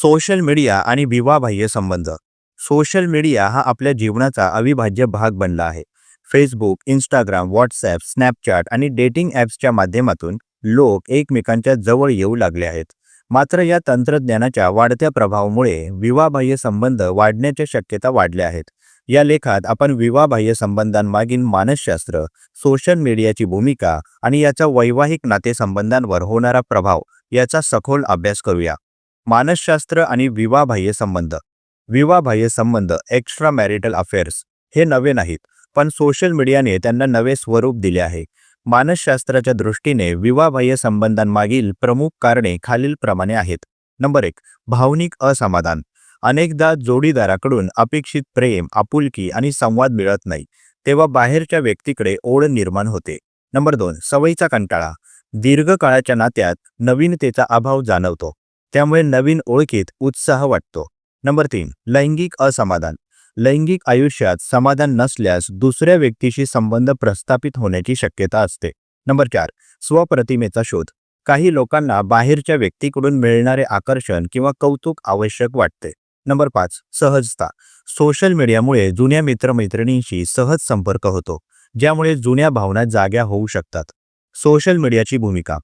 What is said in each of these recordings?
Social media आणि विवाहबाह्य संबंध. Social media हा आपल्या जीवनाचा अविभाज्य भाग बनला आहे. फेसबुक इंस्टाग्राम व्हॉट्सॲप स्नॅपचॅट आणि डेटिंग ॲप्सच्या माध्यमातून लोक एकमेकांच्या जवळ येऊ लागले आहेत. मात्र या तंत्रज्ञानाच्या वाढत्या प्रभावामुळे विवाहबाह्य संबंध वाढण्याच्या शक्यता वाढल्या आहेत. या लेखात आपण विवाहबाह्य संबंधांमागील मानसशास्त्र सोशल मीडियाची भूमिका आणि याचा वैवाहिक नातेसंबंधांवर होणारा प्रभाव याचा सखोल अभ्यास करूया. मानसशास्त्र आणि विवाहबाह्य संबंध. विवाहबाह्य संबंध एक्स्ट्रा मॅरिटल अफेअर्स हे नवे नाहीत पण सोशल मीडियाने त्यांना नवे स्वरूप दिले आहे. मानसशास्त्राच्या दृष्टीने विवाहबाह्य संबंधांमागील प्रमुख कारणे खालीलप्रमाणे आहेत. नंबर एक भावनिक असमाधान. अनेकदा जोडीदाराकडून अपेक्षित प्रेम आपुलकी आणि संवाद मिळत नाही तेव्हा बाहेरच्या व्यक्तीकडे ओढ निर्माण होते. नंबर दोन सवयीचा कंटाळा. दीर्घकाळाच्या नात्यात नवीनतेचा अभाव जाणवतो. त्यामुळे नवीन ओळखीत उत्साह वाटतो. नंबर तीन लैंगिक असमाधान. लैंगिक आयुष्यात समाधान नसल्यास दुसऱ्या व्यक्तीशी संबंध प्रस्थापित होण्याची शक्यता असते. नंबर चार स्वप्रतिमेचा शोध. काही लोकांना बाहेरच्या व्यक्तीकडून मिळणारे आकर्षण किंवा कौतुक आवश्यक वाटते. नंबर पाच सहजता. सोशल मीडियामुळे जुन्या मित्रमैत्रिणींशी सहज संपर्क होतो ज्यामुळे जुन्या भावना जाग्या होऊ शकतात. सोशल मीडियाची भूमिका.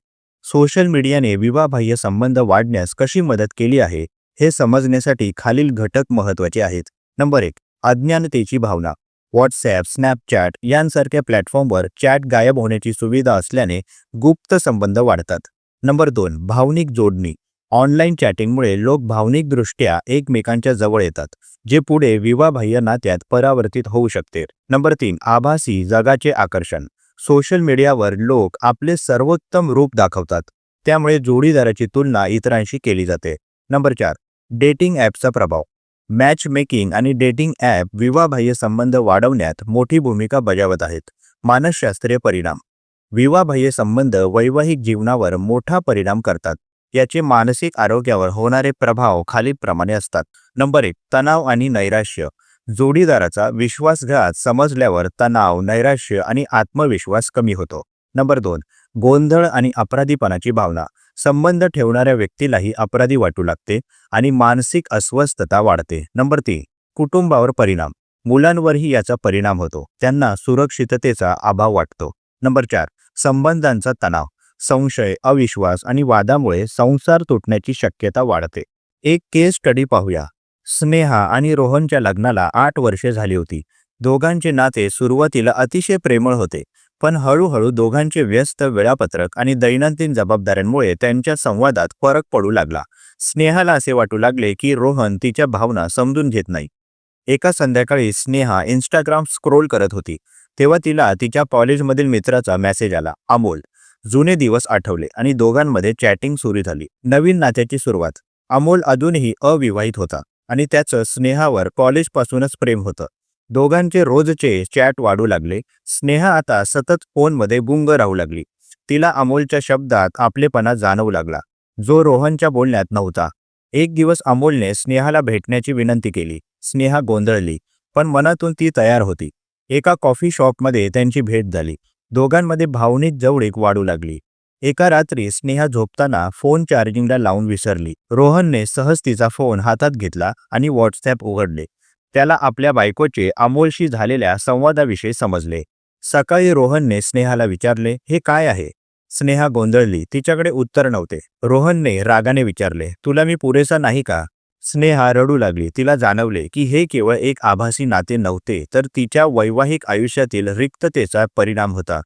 सोशल मीडियाने विवाहबाह्य संबंध वाढण्यास कशी मदत केली आहे हे समजण्यासाठी खालील घटक महत्त्वाचे आहेत. नंबर एक अज्ञानतेची भावना. व्हॉट्सॲप स्नॅपचॅट यांसारख्या प्लॅटफॉर्मवर चॅट गायब होण्याची सुविधा असल्याने गुप्त संबंध वाढतात. नंबर दोन भावनिक जोडणी. ऑनलाईन चॅटिंगमुळे लोक भावनिकदृष्ट्या एकमेकांच्या जवळ येतात जे पुढे विवाहबाह्य नात्यात परावर्तित होऊ शकते. नंबर तीन आभासी जगाचे आकर्षण. सोशल मीडियावर लोक आपले सर्वोत्तम रूप दाखवतात. त्यामुळे जोडीदाराची तुलना इतरांशी केली जाते. नंबर चार डेटिंग ॲपचा प्रभाव. मॅच मेकिंग आणि डेटिंग ॲप विवाहबाह्य संबंध वाढवण्यात मोठी भूमिका बजावत आहेत. मानसशास्त्रीय परिणाम. विवाहबाह्य संबंध वैवाहिक जीवनावर मोठा परिणाम करतात. याचे मानसिक आरोग्यावर होणारे प्रभाव खालीलप्रमाणे असतात. नंबर एक तणाव आणि नैराश्य. जोडीदाराचा विश्वासघात समजल्यावर तणाव नैराश्य आणि आत्मविश्वास कमी होतो. नंबर दोन गोंधळ आणि अपराधीपणाची भावना. संबंध ठेवणाऱ्या व्यक्तीलाही अपराधी वाटू लागते आणि मानसिक अस्वस्थता वाढते. नंबर तीन कुटुंबावर परिणाम. मुलांवरही याचा परिणाम होतो. त्यांना सुरक्षिततेचा अभाव वाटतो. नंबर चार संबंधांचा तणाव. संशय अविश्वास आणि वादामुळे संसार तुटण्याची शक्यता वाढते. एक केस स्टडी पाहूया. स्नेहा आणि रोहनच्या लग्नाला आठ वर्षे झाली होती. दोघांचे नाते सुरुवातीला अतिशय प्रेमळ होते पण हळूहळू दोघांचे व्यस्त वेळापत्रक आणि दैनंदिन जबाबदाऱ्यांमुळे त्यांच्या संवादात फरक पडू लागला. स्नेहाला असे वाटू लागले की रोहन तिच्या भावना समजून घेत नाही. एका संध्याकाळी स्नेहा इंस्टाग्राम स्क्रोल करत होती तेव्हा तिला तिच्या कॉलेजमधील मित्राचा मेसेज आला अमोल जुने दिवस आठवले आणि दोघांमध्ये चॅटिंग सुरू झाली नवीन नात्याची सुरुवात. अमोल अजूनही अविवाहित होता. आणि त्याचं स्नेहावर कॉलेजपासूनच प्रेम होतं. दोघांचे रोजचे चॅट वाढू लागले. स्नेहा आता सतत फोनमध्ये गुंग राहू लागली. तिला अमोलच्या शब्दात आपलेपणा जाणवू लागला. जो रोहनच्या बोलण्यात नव्हता. एक दिवस अमोलने स्नेहाला भेटण्याची विनंती केली. स्नेहा गोंधळली पण मनातून ती तयार होती. एका कॉफी शॉपमध्ये त्यांची भेट झाली. दोघांमध्ये भावनिक जवळीक वाढू लागली. एका रात्री स्नेहा झोपताना फोन चार्जिंगला लावून विसरली. रोहनने सहज तिचा फोन हातात घेतला आणि व्हॉट्सॲप उघडले. त्याला आपल्या बायकोचे अमोलशी झालेल्या संवादाविषयी समजले. सकाळी रोहनने स्नेहाला विचारले हे काय आहे? स्नेहा गोंधळली तिच्याकडे उत्तर नव्हते. रोहनने रागाने विचारले तुला मी पुरेसा नाही का? स्नेहा रडू लागली तिला जाणवले की हे केवळ एक आभासी नाते नव्हते तर तिच्या वैवाहिक आयुष्यातील रिक्ततेचा परिणाम होता.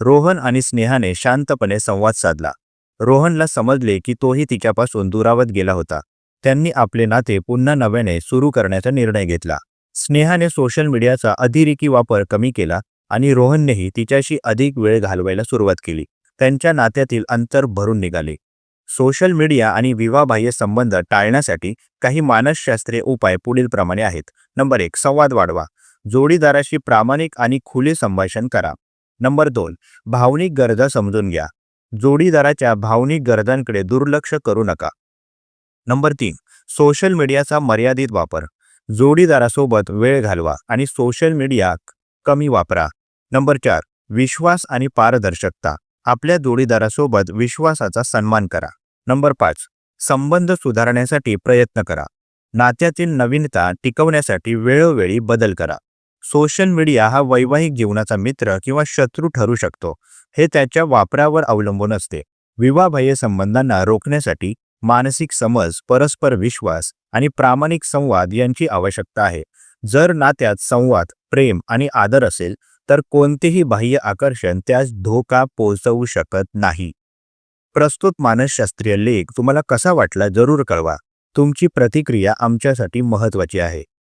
रोहन आणि स्नेहाने शांतपणे संवाद साधला. रोहनला समजले की तोही तिच्यापासून दुरावत गेला होता. त्यांनी आपले नाते पुन्हा नव्याने सुरू करण्याचा निर्णय घेतला. स्नेहाने सोशल मीडियाचा अतिरेकी वापर कमी केला आणि रोहननेही तिच्याशी अधिक वेळ घालवायला सुरुवात केली. त्यांच्या नात्यातील अंतर भरून निघाले. सोशल मीडिया आणि विवाहबाह्य संबंध टाळण्यासाठी काही मानसशास्त्रीय उपाय पुढीलप्रमाणे आहेत. नंबर एक संवाद वाढवा. जोडीदाराशी प्रामाणिक आणि खुले संभाषण करा. नंबर दोन भावनिक गरजा समजून घ्या. जोडीदाराच्या भावनिक गरजांकडे दुर्लक्ष करू नका. नंबर तीन सोशल मीडियाचा मर्यादित वापर. जोडीदारासोबत वेळ घालवा आणि सोशल मीडिया कमी वापरा. नंबर चार विश्वास आणि पारदर्शकता. आपल्या जोडीदारासोबत विश्वासाचा सन्मान करा. नंबर पाच संबंध सुधारण्यासाठी प्रयत्न करा. नात्यातील नवीनता टिकवण्यासाठी वेळोवेळी बदल करा. सोशल मीडिया हा वैवाहिक जीवनाचा मित्र किंवा शत्रू ठरू शकतो. हे त्याच्या वापरावर अवलंबून असते. विवाहबाह्य संबंधांना रोखण्यासाठी मानसिक समज परस्पर विश्वास आणि प्रामाणिक संवाद यांची आवश्यकता आहे. जर नात्यात संवाद प्रेम आणि आदर असेल तर कोणतेही बाह्य आकर्षण त्यास धोका पोहोचवू शकत नाही. प्रस्तुत मानसशास्त्रीय लेख तुम्हाला कसा वाटला जरूर कळवा. तुमची प्रतिक्रिया आमच्यासाठी महत्त्वाची आहे.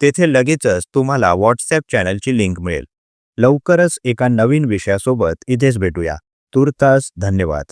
तेथे लगेचच तुम्हाला व्हॉट्सॲप चॅनलची लिंक मिळेल. लवकरच एका नवीन विषयासोबत इथेच भेटूया. तूर्तास धन्यवाद.